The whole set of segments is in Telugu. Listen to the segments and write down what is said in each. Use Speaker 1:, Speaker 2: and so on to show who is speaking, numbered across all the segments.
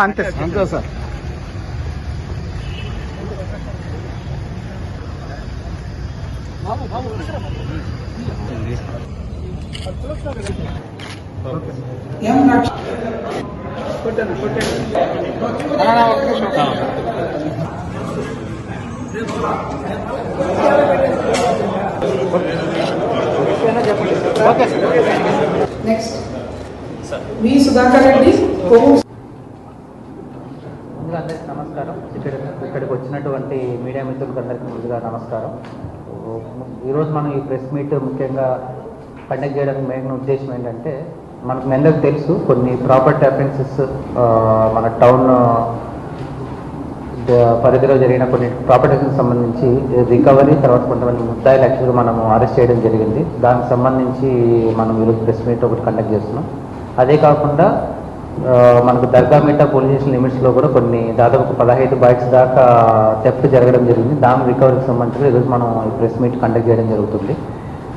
Speaker 1: అంతే సార్.
Speaker 2: అంతే sir.
Speaker 1: Okay sir
Speaker 3: next V Sudhakar Reddy
Speaker 4: అందరికీ నమస్కారం. ఇక్కడ ఇక్కడికి వచ్చినటువంటి మీడియా మిత్రులకు అందరికీ ముందుగా నమస్కారం. ఈరోజు మనం ఈ ప్రెస్ మీట్ ముఖ్యంగా కండక్ట్ చేయడానికి మెయిన్ ఉద్దేశం ఏంటంటే మనకు మెందకు తెలుసు కొన్ని ప్రాపర్టీ అఫెన్సెస్ మన టౌన్ పరిధిలో జరిగిన కొన్ని ప్రాపర్టీకి సంబంధించి రికవరీ తర్వాత కొంతమంది ముద్దాయిలు యాక్చువల్గా మనం అరెస్ట్ చేయడం జరిగింది. దానికి సంబంధించి మనం ఈరోజు ప్రెస్ మీట్ ఒకటి కండక్ట్ చేస్తున్నాం. అదే కాకుండా మనకు దర్గామిట్టా పోలీస్ స్టేషన్ లిమిట్స్లో కూడా కొన్ని దాదాపు ఒక పదహైదు బైక్స్ దాకా థెఫ్ట్ జరగడం జరిగింది. దాని రికవరీకి సంబంధించి ఈరోజు మనం ఈ ప్రెస్ మీట్ కండక్ట్ చేయడం జరుగుతుంది.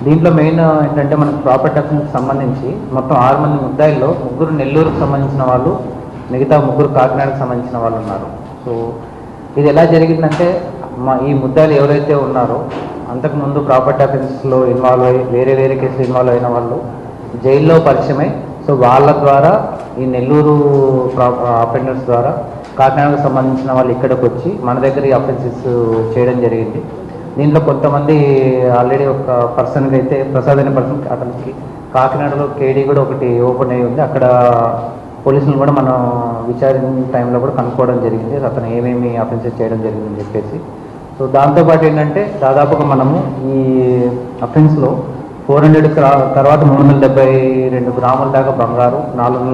Speaker 4: దీంట్లో మెయిన్ ఏంటంటే మనకు ప్రాపర్టీ అఫెన్స్ సంబంధించి మొత్తం ఆరు మంది ముద్దాయిల్లో ముగ్గురు నెల్లూరుకు సంబంధించిన వాళ్ళు మిగతా ముగ్గురు కాకినాడకు సంబంధించిన వాళ్ళు ఉన్నారు. సో ఇది ఎలా జరిగిందంటే మా ఈ ముద్దాయిలు ఎవరైతే ఉన్నారో అంతకుముందు ప్రాపర్టీ అఫెన్స్లో ఇన్వాల్వ్ అయ్యి వేరే వేరే కేసులు ఇన్వాల్వ్ అయిన వాళ్ళు జైల్లో పరిచయమై సో వాళ్ళ ద్వారా ఈ నెల్లూరు అఫెండర్స్ ద్వారా కాకినాడకు సంబంధించిన వాళ్ళు ఇక్కడికి వచ్చి మన దగ్గర ఈ అఫెన్సెస్ చేయడం జరిగింది. దీంట్లో కొంతమంది ఆల్రెడీ ఒక పర్సన్కి అయితే ప్రసాద్ అనే పర్సన్ అతనికి కాకినాడలో కేడీ కూడా ఒకటి ఓపెన్ అయ్యి ఉంది. అక్కడ పోలీసులు కూడా మనం విచారించిన టైంలో కూడా కనుక్కోవడం జరిగింది. అతను ఏమేమి అఫెన్సెస్ చేయడం జరిగిందని చెప్పేసి. సో దాంతోపాటు ఏంటంటే దాదాపుగా మనము ఈ అఫెన్స్లో ఫోర్ హండ్రెడ్ తర్వాత మూడు వందల డెబ్బై రెండు గ్రాముల దాకా బంగారు నాలుగు వందల